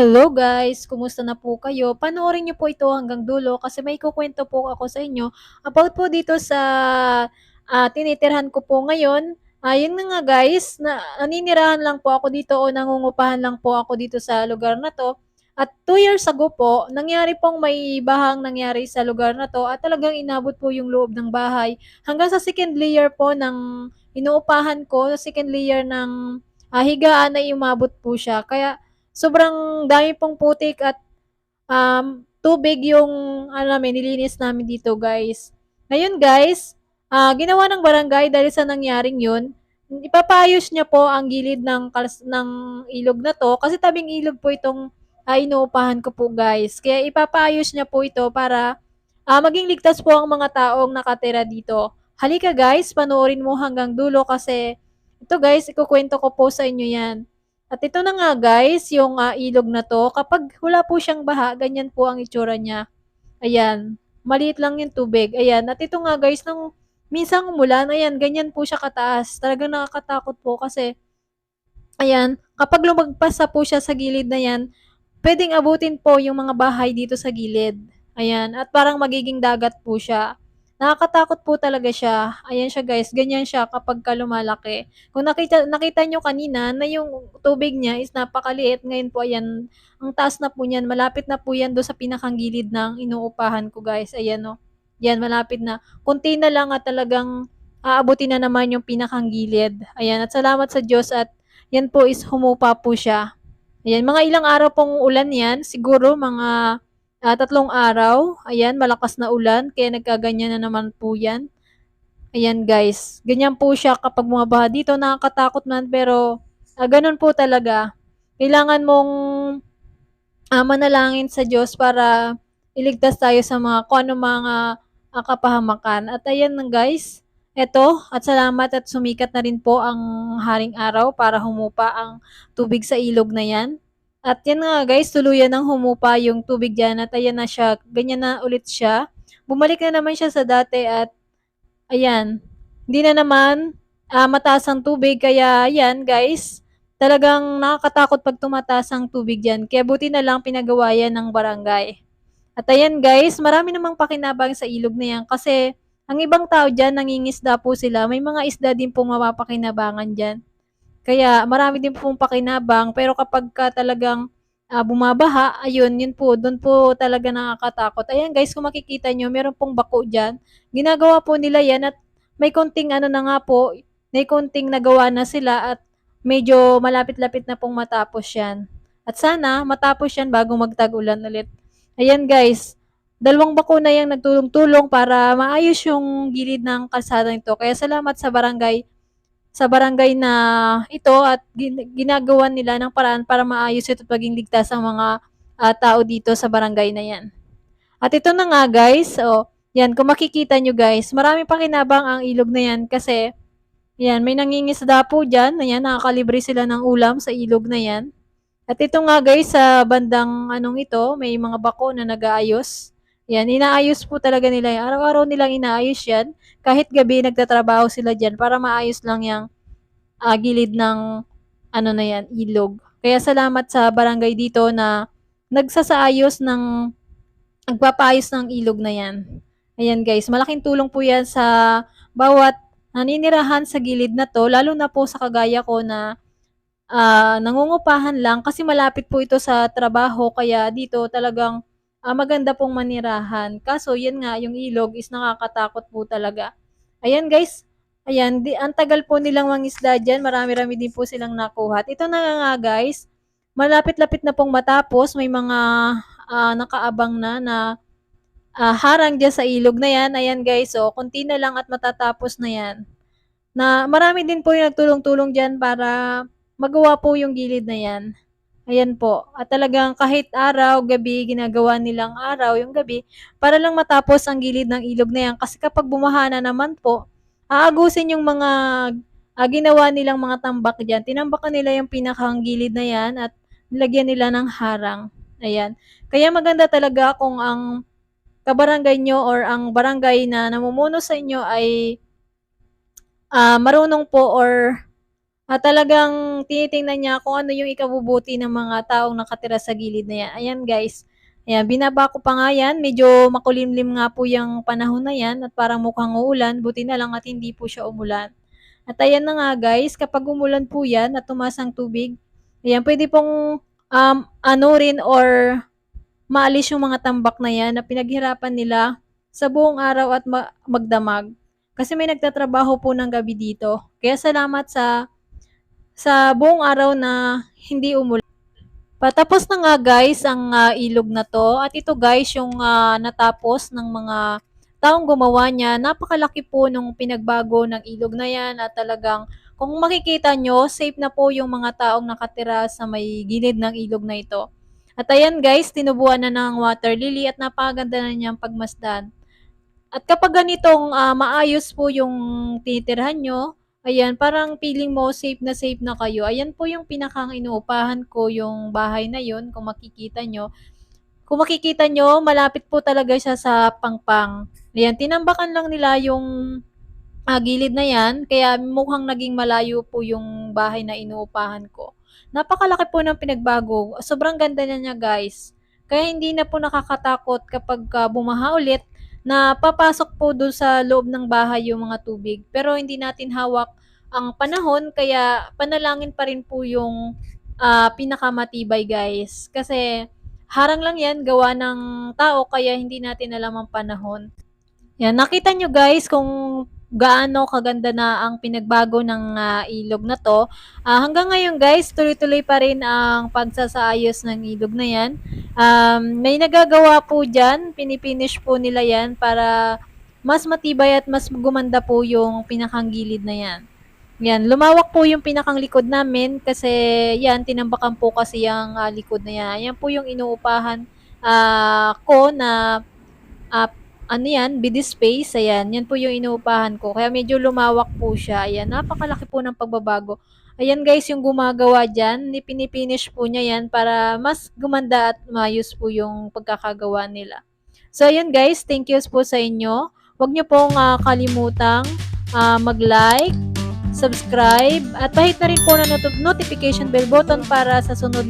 Hello guys! Kumusta na po kayo? Panoorin niyo po ito hanggang dulo kasi may ikukuwento po ako sa inyo about po dito sa, ah, tinitirhan ko po ngayon. Ah, yun na nga guys, na naninirahan lang po ako dito o nangungupahan lang po ako dito sa lugar na 'to. At 2 years ago po, nangyari pong may bahang nangyari sa lugar na 'to at talagang inabot po yung loob ng bahay hanggang sa second layer po ng inuupahan ko, second layer ng, ah, higaan ay umabot po siya. Kaya sobrang dami pong putik at, um, tubig yung ano namin, nilinis namin dito guys. Ngayon guys, ah, ginawa ng barangay dahil sa nangyaring yun, ipapaayos niya po ang gilid ng ng ilog na 'to kasi tabing ilog po itong, ah, inuupahan ko po guys. Kaya ipapaayos niya po ito para, ah, maging ligtas po ang mga taong nakatira dito. Halika guys, panoorin mo hanggang dulo kasi ito guys, ikukuwento ko po sa inyo 'yan. At ito na nga guys, yung, ah, ilog na 'to kapag wala po siyang baha, ganyan po ang itsura niya. Ayan, maliit lang yung tubig, ayan. At ito nga guys, nung minsang umulan, ayan, ganyan po siya kataas. Talagang nakakatakot po kasi ayan, kapag lumagpas po siya sa gilid na 'yan, puwedeng abutin po yung mga bahay dito sa gilid. Ayan, at parang magiging dagat po siya. Nakakatakot po talaga siya. Ayan siya guys, ganyan siya kapagka lumalaki. Kung nakita nakita niyo kanina na yung tubig niya is napakaliit, ngayon po ayan, ang taas na po niyan, malapit na po 'yan dun sa pinakang gilid ng inuupahan ko guys, ayan oh. 'Yan malapit na. Konti na lang at talagang aabutin na naman yung pinakang gilid. Ayan, at salamat sa Diyos at 'yan po is humupa po siya. Ayan, mga ilang araw pong ulan 'yan, siguro mga, ah, tatlong araw. Ayan, malakas na ulan kaya nagkaganyan na naman po 'yan. Ayan guys, ganyan po siya kapag bumabaha dito, nakakatakot man pero, ah, gano'n po talaga. Kailangan mong, ah, manalangin sa Diyos para iligtas tayo sa mga kung anong mga, ah, kapahamakan. At ayan na guys, eto at salamat at sumikat na rin po ang haring araw para humupa ang tubig sa ilog na 'yan. At 'yan nga guys, tuluyan ng humupa yung tubig diyan at ayan na siya, ganyan na ulit siya. Bumalik na naman siya sa dati at ayan, hindi na naman, ah, mataas ang tubig kaya 'yan guys, talagang nakakatakot 'pag tumataas ang tubig diyan. Kaya buti na lang pinagawa 'yan ng barangay. At ayan guys, marami namang pakinabang sa ilog na 'yan kasi ang ibang tao diyan nangingisda po sila, may mga isda din pong mapapakinabangan diyan. Kaya marami din pong pakinabang pero kapagka talagang, ah, bumabaha, ayun, yun po, dun po talaga nakakatakot. Ayan guys, kung makikita niyo meron pong bako diyan. Ginagawa po nila 'yan at may konting ano na nga po, may konting nagawa na sila at medyo malapit-lapit na pong matapos 'yan. At sana matapos 'yan bago magtag-ulan ulit. Ayan guys, dalawang bako na 'yang nagtulong-tulong para maayos yung gilid ng kalsadang ito. Kaya salamat sa barangay sa barangay na ito at gin ginagawan nila ng paraan para maayos ito at maging ligtas ang mga, ah, tao dito sa barangay na 'yan. At ito na nga guys, oh, 'yan kung makikita niyo guys, maraming pakinabang ang ilog na 'yan kasi 'yan, may nangingisda po diyan, ayan, nakakalibre sila ng ulam sa ilog na 'yan. At ito nga guys, sa bandang anong ito, may mga bako na nag-aayos. 'Yan, inaayos po talaga nila 'yan. Araw-araw nilang inaayos 'yan. Kahit gabi nagtatrabaho sila diyan para maayos lang 'yang, ah, gilid ng ano na 'yan, ilog. Kaya salamat sa barangay dito na nagsasaayos ng nagpapaayos ng ilog na 'yan. Ayan guys, malaking tulong po 'yan sa bawat naninirahan sa gilid na 'to, lalo na po sa kagaya ko na, ah, nangungupahan lang kasi malapit po ito sa trabaho kaya dito talagang, ah, maganda pong manirahan. Kaso 'yan nga, yung ilog is nakakatakot po talaga. Ayan guys, ayan, di ang tagal po nilang mangisda diyan, marami-rami din po silang nakuha. Ito na nga guys, malapit-lapit na pong matapos, may mga, ah, nakaabang na na, ah, harang diyan sa ilog na 'yan. Ayan guys, oh, konti na lang at matatapos na 'yan. Na marami din po yung nagtulong-tulong diyan para magawa po yung gilid na 'yan. Ayan po, at talagang kahit araw, gabi, ginagawa nilang araw, yung gabi, para lang matapos ang gilid ng ilog na 'yan. Kasi kapag bumaha na naman po, aagusin yung mga, ah, ginawa nilang mga tambak diyan. Tinambakan nila yung pinakang gilid na 'yan at nilagyan nila ng harang, ayan. Kaya maganda talaga kung ang kabarangay niyo or ang barangay na namumuno sa inyo ay, ah, marunong po or, At talagang tinitingnan niya kung ano yung ikabubuti ng mga taong nakatira sa gilid na yan. Ayan guys, ayan, binaba ko pa nga yan, medyo makulimlim nga po yung panahon na yan at parang mukhang uulan, buti na lang at hindi po siya umulan. At ayan na nga guys, kapag umulan po yan at tumaas ang tubig, ayan, pwede pong um, ano rin or maalis yung mga tambak na yan na pinaghirapan nila sa buong araw at ma- magdamag. Kasi may nagtatrabaho po ng gabi dito. Kaya salamat sa sa buong araw na hindi umulan. Patapos na nga guys ang ah, ilog na to at ito guys yung ah, natapos ng mga taong gumawa niya. Napakalaki po nung pinagbago ng ilog na yan at talagang kung makikita nyo, safe na po yung mga taong nakatira sa may gilid ng ilog na ito. At ayan guys, tinubuan na ng water lily at napakaganda na niyang pagmasdan. At kapag ganitong ah, maayos po yung tinitirhan nyo, ayan, parang feeling mo safe na safe na kayo. Ayan po yung pinakang inuupahan ko, yung bahay na yun, kung makikita nyo. Kung makikita nyo, malapit po talaga siya sa pangpang. Ayan, tinambakan lang nila yung ah, gilid na yan, kaya mukhang naging malayo po yung bahay na inuupahan ko. Napakalaki po ng pinagbago. Sobrang ganda na niya guys. Kaya hindi na po nakakatakot kapag ah, bumaha ulit na papasok po doon sa loob ng bahay yung mga tubig. Pero hindi natin hawak ang panahon, kaya panalangin pa rin po yung ah, pinakamatibay guys. Kasi harang lang yan, gawa ng tao, kaya hindi natin alam ang panahon. Yan, nakita nyo guys kung gaano kaganda na ang pinagbago ng ah, ilog na to. Ah, hanggang ngayon guys, tuloy-tuloy pa rin ang pagsasaayos ng ilog na yan. Um, may nagagawa po dyan, pinipinish po nila yan para mas matibay at mas gumanda po yung pinakang gilid na yan. Yan, lumawak po yung pinakang likod namin kasi yan, tinambakan po kasi yung ah, likod na yan. Yan po yung inuupahan ah, ko na ah, ano yan, bid space, ayan, yan po yung inuupahan ko. Kaya medyo lumawak po siya. Ayan, napakalaki po ng pagbabago. Ayan guys, yung gumagawa dyan, pinipinish po niya yan para mas gumanda at mayos po yung pagkakagawa nila. So, ayan guys, thank you po sa inyo. Huwag niyo pong ah, kalimutang ah, mag-like, subscribe, at pahit na rin po na not- notification bell button para sa sunod